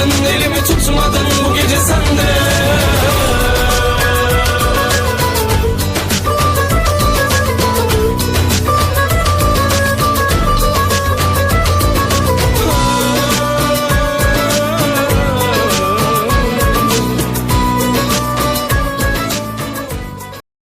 Tutmadın elimi tutmadın.